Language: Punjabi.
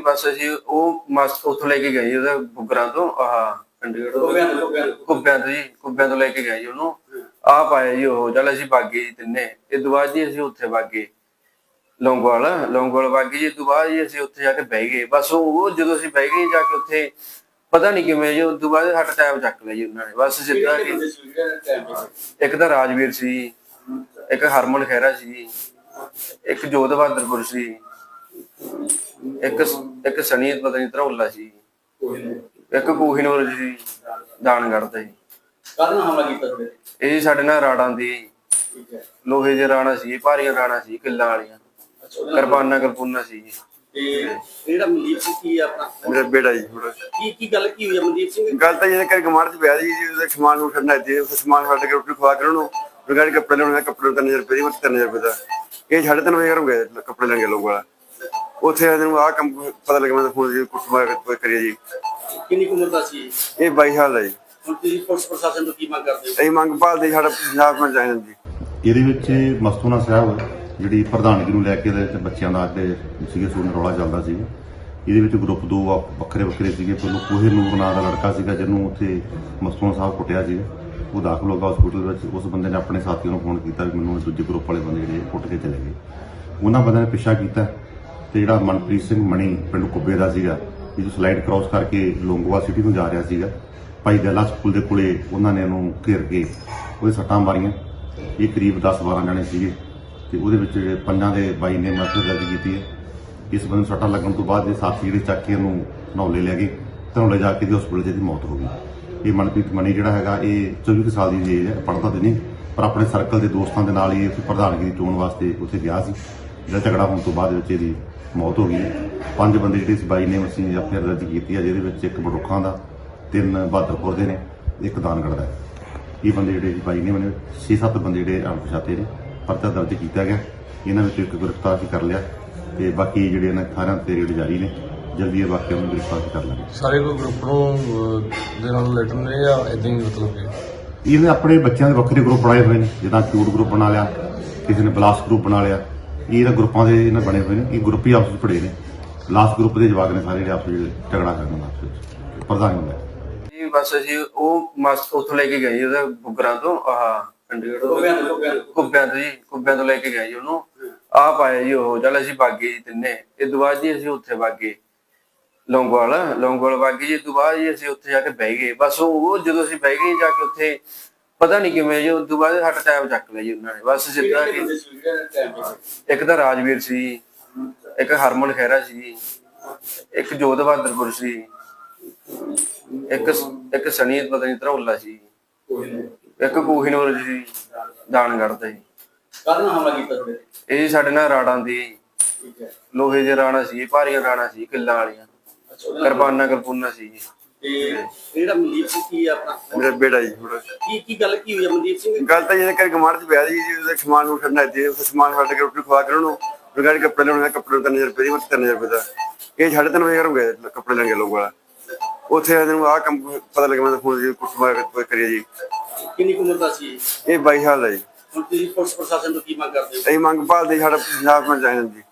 ਬਸ ਅਸੀਂ ਉਹ ਮਸ ਉੱਥੋਂ ਲੈ ਕੇ ਗਏ ਉਹਦਾ ਬੁਗਰਾਂ ਤੋਂ ਆਹ ਚੰਡੀਗੜ੍ਹ ਤੋਂ। ਕੁੱਬਿਆਂ ਤੋਂ, ਕੁੱਬਿਆਂ ਤੋਂ। ਜੀ ਕੁੱਬਿਆਂ ਤੋਂ ਲੈ ਕੇ ਗਏ ਜੀ ਉਹਨੂੰ। ਆਪ ਆਏ ਜੀ ਉਹ ਚੱਲ ਅਸੀਂ ਬਾਗੇ ਜੀ ਤਿੰਨੇ। ਇਹ ਤੋਂ ਬਾਅਦ ਜੀ ਅਸੀਂ ਉੱਥੇ ਬਾਗੇ ਲੌਂਗੋਵਾਲ ਲੌਂਗੋਵਾਲ ਬਾਗੇ ਜੀ ਤੋਂ ਬਾਅਦ ਜੀ ਅਸੀਂ ਉੱਥੇ ਜਾ ਕੇ ਬਹਿ ਗਏ। ਬਸ ਉਹ ਜਦੋਂ ਅਸੀਂ ਬਹਿ ਗਏ ਜਾ ਕੇ ਉੱਥੇ ਪਤਾ ਨਹੀਂ ਕਿਵੇਂ ਜੀ ਉਸ ਤੋਂ ਬਾਅਦ ਸਾਡਾ ਟਾਈਮ ਚੱਕ ਲਿਆ ਜੀ ਉਹਨਾਂ ਨੇ। ਬਸ ਸਿੱਧਾ ਕਿ ਇੱਕ ਤਾਂ ਰਾਜਵੀਰ ਸੀ ਇੱਕ ਹਰਮਨ ਖਹਿਰਾ ਸੀ ਇੱਕ ਜੋਧ ਬਹਾਦਰਪੁਰ ਸੀ। ਇੱਕ ਇੱਕ ਸਨੀ ਪਤਾ ਨਹੀਂ ਧਰੌਲਾ ਸੀ। ਇੱਕ ਕੋਹੀਨੂਰ ਸੀ ਦਾਨਗੜ੍ਹ ਦਾ ਜੀ ਕਾਰਨ ਹਮਲਾ ਕੀਤਾ ਸੀ ਇਹ ਜੀ ਸਾਡੇ ਨਾਲ ਰਾੜਾਂ ਦੀ ਲੋਹੇ ਦੇ ਰਾਣਾ ਸੀ ਭਾਰੀਆਂ ਰਾਣਾ ਸੀ ਕਿੱਲਾਂ ਵਾਲੀਆਂ। ਕਿਰਪਾਨਾਂ ਕਿਰਪੂਨਾ ਸੀ ਜੀ। ਤੇ ਜਿਹੜਾ ਮਨਦੀਪ ਸਿੰਘ ਕੀ ਆ ਆਪਣਾ? ਮੇਰਾ ਬੇਟਾ ਜੀ ਥੋੜਾ ਕੀ ਕੀ ਗੱਲ ਕੀ ਹੋਈ ਆ ਮਨਦੀਪ ਸਿੰਘ? ਗੱਲ ਤਾਂ ਇਹ ਕਰ ਗਮਾਰ ਚ ਪਿਆ ਜੀ ਜੀ ਉਹਦਾ ਸਮਾਨ ਨੂੰ ਇੱਥੇ ਉਹ ਸਮਾਨ ਫੜ ਕੇ ਰੋਟੀ ਖਵਾ ਕੇ ਉਹਨੂੰ ਰਿਗਾਰਡ ਕੱਪੜੇ ਲੈਣੇ ਕੱਪੜੇ ਦਾ 3000 ਰੁਪਏ ਦੀ ਮਤ 3000 ਰੁਪਏ ਦਾ। ਇਹ ਸਾਢੇ ਤਿੰਨ ਵਜੇ ਹੋ ਗਏ ਕੱਪੜੇ ਲੈਣ ਗਏ ਲੋਕ ਵਾਲਾ। ਉੱਥੇ ਆ ਨੂੰ ਆਹ ਕੰਮ ਪਤਾ ਲੱਗਾ ਮੈਂ ਫੋਨ ਜੀ ਕੁੱਟਮਾਰ ਕਰੀਏ ਜੀ। ਕਿੰਨੀ ਕੁ ਉਮਰ ਦਾ ਸੀ? ਇਹ? ਇਹ 22 ਸਾਲ ਦਾ ਜੀ। ਹੁਣ ਤੁਸੀਂ ਪੁਲਿਸ ਪ੍ਰਸ਼ਾਸਨ ਤੋਂ ਕੀ ਮੰਗ ਕਰਦੇ ਹੋ? ਅਸੀਂ ਮੰਗ ਭਾਲਦੇ ਸਾਡਾ ਪੰਜਾਬ ਵਿੱਚ ਚਾਹੀਦਾ ਜੀ। ਇਹਦੇ ਵਿੱਚ ਮਸਤੂਨਾ ਸਾਹਿਬ ਜਿਹੜੀ ਪ੍ਰਧਾਨਗੀ ਨੂੰ ਲੈ ਕੇ ਵਿੱਚ ਬੱਚਿਆਂ ਦਾ ਅੱਡੇ ਸੀਗੇ ਸੂਨ ਰੌਲਾ ਚੱਲਦਾ ਸੀ। ਇਹਦੇ ਵਿੱਚ ਗਰੁੱਪ ਦੋ ਵੱਖਰੇ ਵੱਖਰੇ ਸੀਗੇ। ਪਹਿਲਾਂ ਕੋਹੇ ਨੂਰ ਨਾਂ ਦਾ ਲੜਕਾ ਸੀਗਾ ਜਿਹਨੂੰ ਉੱਥੇ ਮਸਤੂਨਾ ਸਾਹਿਬ ਕੁੱਟਿਆ ਸੀ। ਉਹ ਦਾਖਲ ਹੋ ਗਿਆ ਹਸਪੀਟਲ ਵਿੱਚ। ਉਸ ਬੰਦੇ ਨੇ ਆਪਣੇ ਸਾਥੀਆਂ ਨੂੰ ਫੋਨ ਕੀਤਾ ਵੀ ਮੈਨੂੰ ਇਹ ਦੂਜੇ ਗਰੁੱਪ ਵਾਲੇ ਬੰਦੇ ਜਿਹੜੇ ਕੁੱਟ ਕੇ ਚਲੇ ਗਏ। ਉਹਨਾਂ ਬੰਦਿਆਂ ਨੇ ਪਿੱਛਾ ਕੀਤਾ। ਤੇ ਜਿਹੜਾ ਮਨਪ੍ਰੀਤ ਸਿੰਘ ਮਣੀ ਪਿੰਡ ਕੁੱਬੇ ਦਾ ਸੀਗਾ, ਇਹ ਸਲਾਈਡ ਕ੍ਰਾਸ ਕਰਕੇ ਲੋਂਗੋਵਾ ਸਿਟੀ ਨੂੰ ਜਾ ਰਿਹਾ ਸੀਗਾ, ਭਾਈ ਦਲਾ ਸਕੂਲ ਦੇ ਕੋਲੇ ਉਹਨਾਂ ਨੇ ਉਹਨੂੰ ਘੇਰ ਕੇ ਉਹਦੇ ਸੱਟਾਂ ਮਾਰੀਆਂ। ਇਹ ਕਰੀਬ 10-12 ਜਣੇ ਸੀਗੇ ਤੇ ਉਹਦੇ ਵਿੱਚ ਜਿਹੜੇ ਪੰਜਾਂ ਦੇ ਬਾਈ ਨੇ ਮਰਡਰ ਦਰਜ ਕੀਤੀ ਹੈ। ਇਸ ਬੰਦੇ ਨੂੰ ਸੱਟਾਂ ਲੱਗਣ ਤੋਂ ਬਾਅਦ ਇਹ ਸਾਥੀ ਜਿਹੜੇ ਚੱਕ ਕੇ ਉਹਨੂੰ ਨੌਲੇ ਲੈ ਗਏ ਤੇ ਨੌਲੇ ਜਾ ਕੇ ਦੀ ਹਸਪੀਟਲ 'ਚ ਇਹਦੀ ਮੌਤ ਹੋ ਗਈ। ਇਹ ਮਨਪ੍ਰੀਤ ਮਣੀ ਜਿਹੜਾ ਹੈਗਾ, ਇਹ 24 ਕੁ ਸਾਲ ਦੀ ਏਜ ਹੈ, ਪੜ੍ਹਦਾ ਤੇ ਨਹੀਂ, ਪਰ ਆਪਣੇ ਸਰਕਲ ਦੇ ਦੋਸਤਾਂ ਦੇ ਨਾਲ ਹੀ ਉੱਥੇ ਪ੍ਰਧਾਨਗੀ ਦੀ ਚੋਣ ਵਾਸਤੇ ਉੱਥੇ ਗਿਆ ਸੀ। ਜਿਹੜਾ ਝਗੜਾ ਹੋਣ ਤੋਂ ਬਾਅਦ ਵਿੱਚ ਇਹਦੀ ਮੌਤ ਹੋ ਗਈ। ਪੰਜ ਬੰਦੇ ਜਿਹੜੇ ਇਸ ਬਾਈ ਨੇ ਅਸੀਂ ਫਿਰ ਦਰਜ ਕੀਤੀ ਹੈ ਜਿਹਦੇ ਵਿੱਚ ਇੱਕ ਬੜੁੱਖਾਂ ਦਾ ਤਿੰਨ ਬਹਾਦਰਪੁਰ ਦੇ ਨੇ ਇੱਕ ਦਾਨਗੜ੍ਹ ਦਾ। ਹੈ। ਇਹ ਬੰਦੇ ਜਿਹੜੇ ਜੀ ਬਾਈ ਨੇ ਮੈਨੂੰ 6-7 ਬੰਦੇ ਜਿਹੜੇ ਅਣਪਛਾਤੇ ਨੇ ਪਰਚਾ ਦਰਜ ਕੀਤਾ ਗਿਆ। ਇਹਨਾਂ ਵਿੱਚੋਂ ਇੱਕ ਗ੍ਰਿਫਤਾਰ ਵੀ ਕਰ ਲਿਆ ਤੇ ਬਾਕੀ ਜਿਹੜੇ ਇਹਨਾਂ ਥਾਰਾਂ ਤੇ ਰੇਡ ਜਾਰੀ ਨੇ ਜਲਦੀ ਇਹ ਬਾਕੀਆਂ ਨੂੰ ਗ੍ਰਿਫਤਾਰ ਕਰ ਲਾਂਗੇ। ਸਾਰੇ ਕੋਈ ਗਰੁੱਪ ਨੂੰ ਅਹ, ਦੇ ਨਾਲ ਰਿਲੇਟਡ ਨੇ ਜਾਂ ਇਦਾਂ ਹੀ ਮਤਲਬ ਕਿ? ਇਹਨੇ ਆਪਣੇ ਬੱਚਿਆਂ ਦੇ ਵੱਖਰੇ ਗਰੁੱਪ ਬਣਾਏ ਹੋਏ ਨੇ ਜਿੱਦਾਂ ਕਿਊਟ ਗਰੁੱਪ ਬਣਾ ਲਿਆ ਕਿਸੇ ਨੇ ਬਲਾਸਟ ਗਰੁੱਪ ਬਣਾ ਲਿਆ। ਇਹ ਇਹਨਾਂ ਗਰੁੱਪਾਂ ਦੇ ਇਹਨਾਂ ਬਣੇ ਹੋਏ ਨੇ ਇਹ ਗਰੁੱਪ ਹੀ ਆਪਸ ਵਿੱਚ ਪੜੇ ਨੇ। ਲਾਸਟ ਗਰੁੱਪ ਦੇ ਜਵਾਕ ਨੇ ਸਾਰੇ ਜਿਹੜੇ ਆਪਸ ਵਿੱਚ ਝਗੜਾ ਕਰਨ ਦਾ ਆਪਸ ਵਿੱਚ। ਪ੍ਰਧਾਨ ਹੁੰਦਾ ਜੀ ਬਸ ਅਸੀਂ ਉਹ ਮਸ ਉੱਥੋਂ ਲੈ ਕੇ ਗਏ ਜੀ ਉਹਦਾ ਬੁਗਰਾਂ ਤੋਂ ਆਹ ਚੰਡੀਗੜ੍ਹ ਕੁੱਬਿਆਂ ਤੋਂ, ਤੋਂ ਕੁੱਬਿਆਂ ਤੋਂ। ਕੁੱਬਿਆਂ ਤੋਂ ਜੀ ਕੁੱਬਿਆਂ ਤੋਂ ਲੈ ਕੇ ਗਏ ਜੀ ਉਹਨੂੰ। ਆਪ ਆਏ ਜੀ ਉਹ ਚੱਲ ਅਸੀਂ ਬਾਗੇ ਜੀ ਤਿੰਨੇ। ਇਹ ਤੋਂ ਬਾਅਦ ਜੀ ਅਸੀਂ ਉੱਥੇ ਬਾਗੇ। ਲੌਂਗੋਵਾਲ ਲੌਂਗੋਵਾਲ ਬਾਗੇ ਜੀ ਤੋਂ ਬਾਅਦ ਜੀ ਅਸੀਂ ਉੱਥੇ ਜਾ ਕੇ ਬਹਿ ਗਏ। ਬਸ ਉਹ ਜਦੋਂ ਅਸੀਂ ਬਹਿ ਗਏ ਜਾ ਕੇ ਉੱਥੇ ਪਤਾ ਨਹੀਂ ਕਿਵੇਂ ਜੀ ਉਸ ਤੋਂ ਬਾਅਦ ਸਾਡਾ ਟਾਈਮ ਚੱਕ ਲਿਆ ਜੀ ਉਹਨਾਂ ਨੇ। ਬਸ ਸਿੱਧਾ ਕਿ ਤੇ? ਇੱਕ ਤਾਂ ਰਾਜਵੀਰ ਸੀ ਇੱਕ ਹਰਮਨ ਖਹਿਰਾ ਸੀ ਇੱਕ ਜੋਧ ਬਹਾਦਰਪੁਰ ਸੀ ਇੱਕ ਇੱਕ ਸਨੀ ਪਤਾ ਨਹੀਂ ਧਰੌਲਾ ਸੀ ਇੱਕ ਕੋਹੀਨੂਰ ਸੀ ਦਾਨਗੜ੍ਹ ਜੀ ਕਾਰਨ ਹਮਲਾ ਕੀਤਾ ਸੀ ਇਹ ਜੀ ਸਾਡੇ ਨਾਲ ਰਾੜਾਂ ਦੀ ਲੋਹੇ ਦੇ ਰਾਣਾ ਸੀ ਭਾਰੀਆਂ ਰਾਣਾ ਸੀ ਕਿੱਲਾਂ ਵਾਲੀਆਂ। ਕਿਰਪਾਨਾਂ ਕਿਰਪੂਨਾ ਸੀ ਜੀ। ਤੇ ਜਿਹੜਾ ਮਨਦੀਪ ਸਿੰਘ ਕੀ ਆ ਆਪਣਾ? ਮੇਰਾ ਬੇਟਾ ਜੀ ਥੋੜਾ ਕੀ ਕੀ ਗੱਲ ਕੀ ਹੋਈ ਆ ਮਨਦੀਪ ਸਿੰਘ? ਗੱਲ ਤਾਂ ਇਹ ਕਰ ਗਮਾਰ ਚ ਪਿਆ ਜੀ ਜੀ ਉਹਦਾ ਸਮਾਨ ਨੂੰ ਖੜਨਾ ਇੱਥੇ ਉਹ ਸਮਾਨ ਫੜ ਕੇ ਰੋਟੀ ਖਵਾ ਕੇ ਉਹਨੂੰ ਰਿਗਾਰਡ ਕੱਪੜੇ ਲੈਣੇ ਕੱਪੜੇ ਦਾ 3000 ਰੁਪਏ ਦੀ ਮਤ 3000 ਰੁਪਏ ਦਾ। ਇਹ ਸਾਢੇ ਤਿੰਨ ਵਜੇ ਗਏ ਕੱਪੜੇ ਲੈਣ ਗਏ ਲੋਕ ਵਾਲਾ। ਉੱਥੇ ਆ ਨੂੰ ਆਹ ਕੰਮ ਪਤਾ ਲੱਗਾ ਮੈਂ ਫੋਨ ਜੀ ਕੁੱਟਮਾਰ ਕਰੀਏ ਜੀ। ਕਿੰਨੀ ਕੁ ਉਮਰ ਦਾ ਸੀ? ਇਹ? ਇਹ 22 ਸਾਲ ਦਾ ਜੀ। ਹੁਣ ਤੁਸੀਂ ਪੁਲਿਸ ਪ੍ਰਸ਼ਾਸਨ ਤੋਂ ਕੀ ਮੰਗ ਕਰਦੇ ਹੋ? ਅਸੀਂ ਮੰਗ ਭਾਲਦੇ ਸਾਡਾ ਪੰਜਾਬ ਵਿੱਚ ਚਾਹੀਦਾ ਜੀ